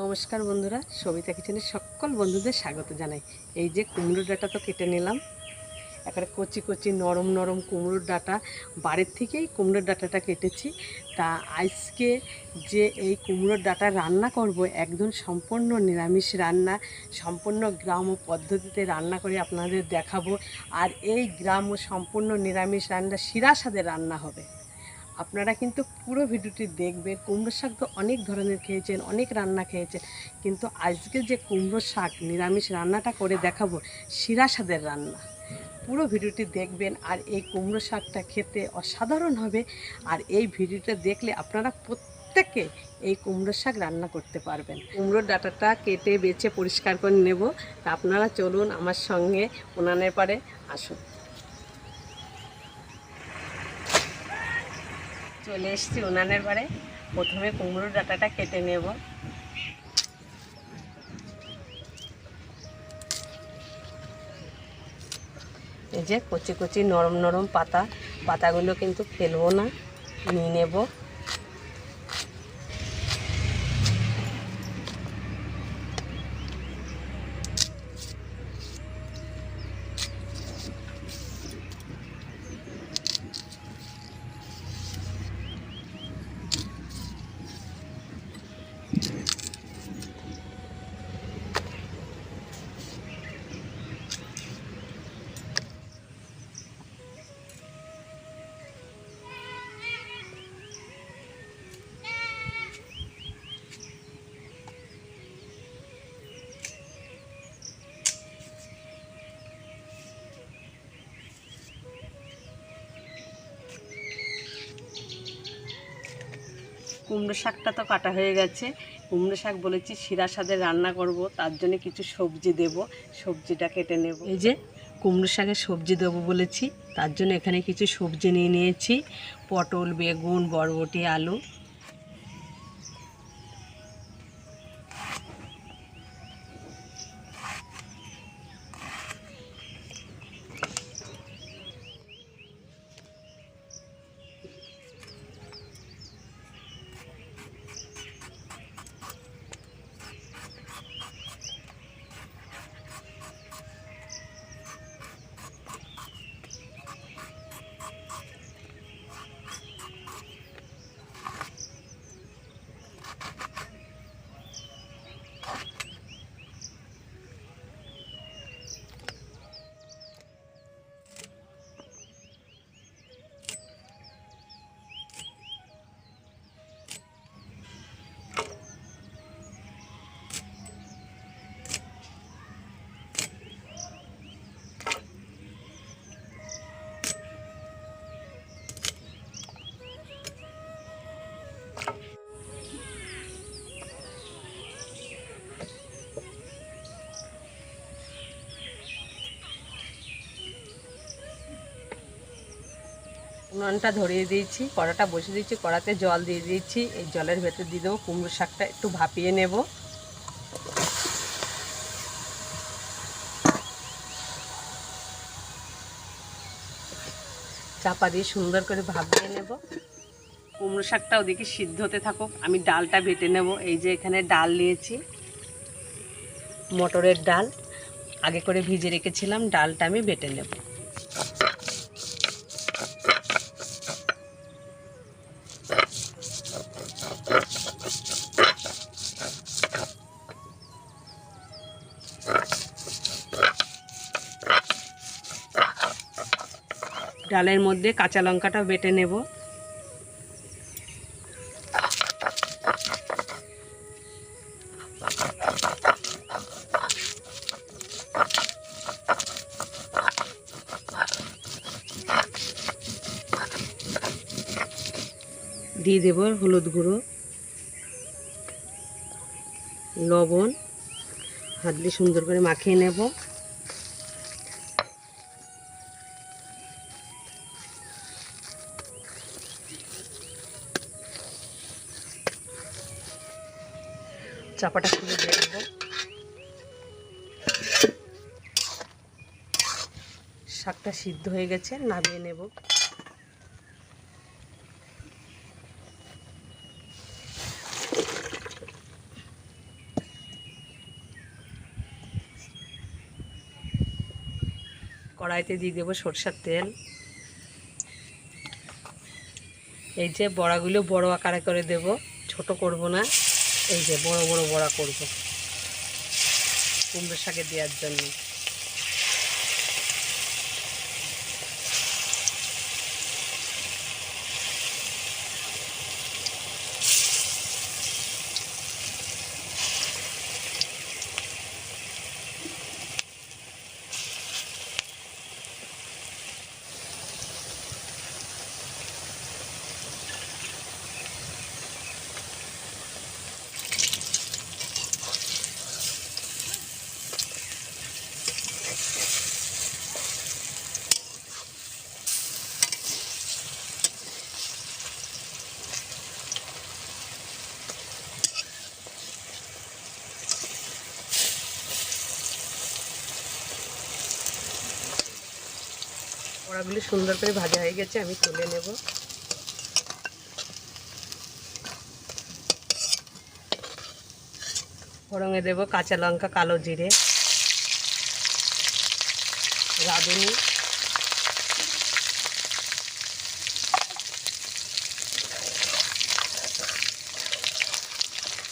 নমস্কার বন্ধুরা, সবিতা কিচেনের সকল বন্ধুদের স্বাগত জানাই। এই যে কুমড়োর ডাটা তো কেটে নিলাম। একেবারে কচি কচি নরম নরম কুমড়োর ডাটা। বাড়ির থেকেই কুমড়োর ডাটাটা কেটেছি। তা আজকে যে এই কুমড়োর ডাটা রান্না করব, একদম সম্পূর্ণ নিরামিষ রান্না, সম্পূর্ণ গ্রাম্য পদ্ধতিতে রান্না করে আপনাদের দেখাবো। আর এই গ্রাম্য সম্পূর্ণ নিরামিষ রান্না শিরা স্বাদের রান্না হবে। আপনারা কিন্তু পুরো ভিডিওটি দেখবেন। কুমড়ো শাক তো অনেক ধরনের খেয়েছেন, অনেক রান্না খেয়েছেন। কিন্তু আজকে যে কুমড়ো শাক, নিরামিষ রান্নাটা করে দেখাবো, শিরা স্বাদের রান্না। পুরো ভিডিওটি দেখবেন আর এই কুমড়ো শাকটা খেতে অসাধারণ হবে। আর এই ভিডিওটা দেখলে আপনারা প্রত্যেকে এই কুমড়ো শাক রান্না করতে পারবেন। কুমড়োর ডাটাটা কেটে, বেছে, পরিষ্কার করে নেব। তা আপনারা চলুন আমার সঙ্গে উনানের পারে আসুন। চলে এসছি উনানের বারে প্রথমে কুমড়োর ডাটাটা কেটে নেব। এই যে কচি কচি নরম নরম পাতা, পাতাগুলো কিন্তু ফেলব না, নিয়ে নেব। কুমড়ো শাকটা তো কাটা হয়ে গেছে। কুমড়ো শাক বলেছি, শিরা স্বাদের রান্না করব, তার জন্য কিছু সবজি দেব, সবজিটা কেটে নেব। এই যে কুমড়ো শাকে সবজি দেবো বলেছি, তার জন্য এখানে কিছু সবজি নিয়ে নিয়েছি, পটল, বেগুন, বরবটি, আলু। উনুনটা ধরিয়ে দিয়েছি, কড়াটা বসে দিয়েছি, কড়াতে জল দিয়ে দিয়েছি। এই জলের ভেতর দিয়ে দেবো কুমড়ো শাকটা একটু ভাপিয়ে নেব। চাপা দিয়ে সুন্দর করে ভাপিয়ে নেব। কুমড়ো শাকটা ওদিকে সিদ্ধ হতে থাকুক, আমি ডালটা বেটে নেব। এই যে এখানে ডাল নিয়েছি, মটরের ডাল। আগে করে ভিজে রেখেছিলাম, ডালটা আমি বেটে নেব। ডালের মধ্যে কাঁচা লঙ্কাটাও বেটে নেব। দিয়ে দেব হলুদ গুঁড়ো, লবণ, হাত দিয়ে সুন্দর করে মাখিয়ে নেব। চাপাটা খুলে দিয়ে দেবো। শাকটা সিদ্ধ হয়ে গেছে, নামিয়ে নেব। কড়াইতে দিয়ে দেবো সরষার তেল। এই যে বড়াগুলো বড় আকারে করে দেব, ছোট করব না। এই যে বড় বড় বড়া করব। কুমড়ো শাকে দেওয়ার জন্য। বড়াগুলি সুন্দর করে ভাজা হয়ে গেছে, আমি তুলে নেব। ফোড়ঙে দেব কাঁচা লঙ্কা, কালো জিরে, রাঁধুনি।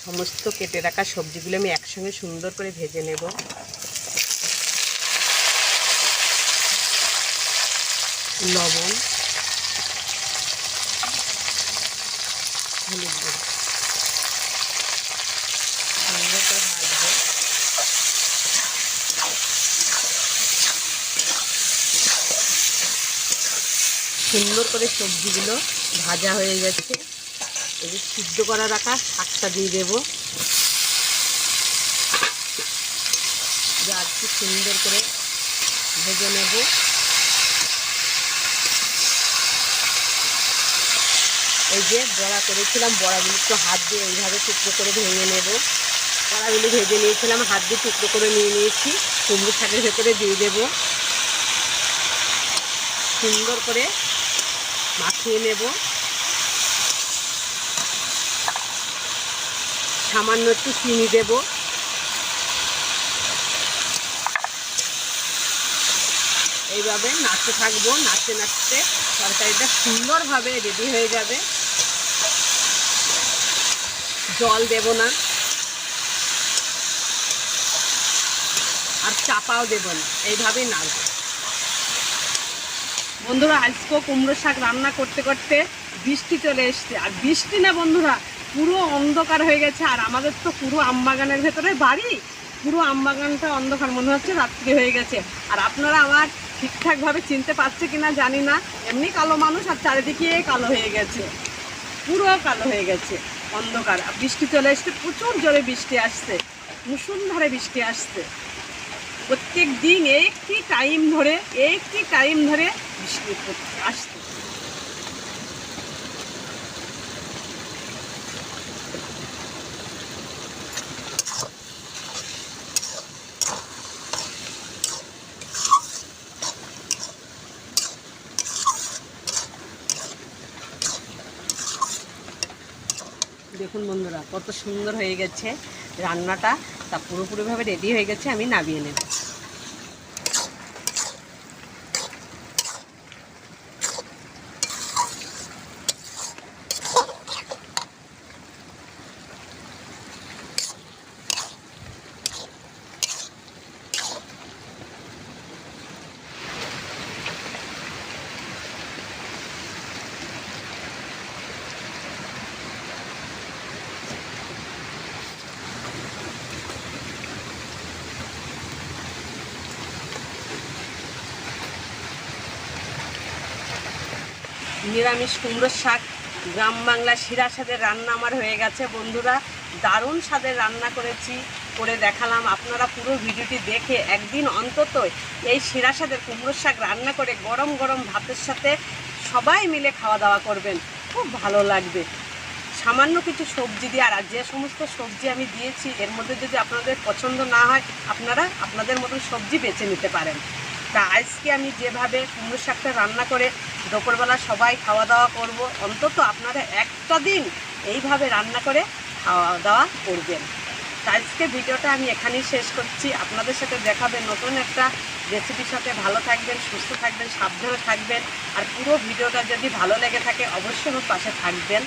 সমস্ত কেটে রাখা সবজিগুলো আমি একসঙ্গে সুন্দর করে ভেজে নেব। লবণ, হলুদ করে ভাজবো। সুন্দর করে সবজিগুলো ভাজা হয়ে গেছে। এই সিদ্ধ করা রাখা শাকটা দিয়ে দেবো। যা একটু সুন্দর করে ভেজে নেব। এই যে বড়া করেছিলাম, বড়াগুলো একটু হাত দিয়ে এইভাবে টুকরো করে ভেঙে নেব। বড়াগুলি ভেজে নিয়েছিলাম, হাত দিয়ে টুকরো করে নিয়ে নিয়েছি। কুমড়ো শাকের ভেতরে দিয়ে দেব। সুন্দর করে মাখিয়ে নেব। সামান্য একটু চিনি দেব। এইভাবে নাচতে থাকব, নাচতে নাচতে তরকারিটা সুন্দরভাবে রেডি হয়ে যাবে। জল দেব না। আর চাপাও দেব না, এইভাবেই নাড়ব বন্ধুরা, আজকেও কুমড়ো শাক রান্না করতে করতে বৃষ্টি চলে এসছে। আর বৃষ্টি না বন্ধুরা, পুরো অন্ধকার হয়ে গেছে। আর আমাদের তো পুরো আমবাগানের ভেতরে বাড়ি, পুরো আমবাগানটা অন্ধকার মনে হচ্ছে, রাত্রি হয়ে গেছে। আর আপনারা আমার ঠিকঠাকভাবে চিনতে পারছে কিনা জানি না। এমনি কালো মানুষ আর চারিদিকে কালো হয়ে গেছে। পুরো কালো হয়ে গেছে। অন্ধকার। বৃষ্টি চলে আসছে প্রচুর জোরে বৃষ্টি আসছে। মুসুলধারে বৃষ্টি আসছে। প্রত্যেক দিন একটি টাইম ধরে, একটি টাইম ধরে বৃষ্টি আসছে দেখুন বন্ধুরা কত সুন্দর হয়ে গেছে রান্নাটা। তা পুরোপুরিভাবে রেডি হয়ে গেছে আমি নামিয়ে নেব। নিরামিষ কুমড়োর শাক। গ্রাম বাংলা শিরা স্বাদের রান্না আমার হয়ে গেছে। বন্ধুরা, দারুণ স্বাদের রান্না করেছি, করে দেখালাম। আপনারা পুরো ভিডিওটি দেখে একদিন অন্তত এই শিরা স্বাদের কুমড়োর শাক রান্না করে গরম গরম ভাতের সাথে সবাই মিলে খাওয়া দাওয়া করবেন। খুব ভালো লাগবে। সামান্য কিছু সবজি দিয়ে, আর যে সমস্ত সবজি আমি দিয়েছি, এর মধ্যে যদি আপনাদের পছন্দ না হয়, আপনারা আপনাদের মতন সবজি বেছে নিতে পারেন। তা আজকে আমি যেভাবে কুমড়ো শাকটা রান্না করে দুপুরবেলা সবাই খাওয়া দাওয়া করব, অন্তত আপনারা একটা দিন এইভাবে রান্না করে খাওয়া দাওয়া করবেন আজকে ভিডিওটা আমি এখানেই শেষ করছি। আপনাদের সাথে দেখাবে নতুন একটা রেসিপির সাথে। ভালো থাকবেন, সুস্থ থাকবেন, সাবধানে থাকবেন। আর পুরো ভিডিওটা যদি ভালো লেগে থাকে, অবশ্যই আমার পাশে থাকবেন।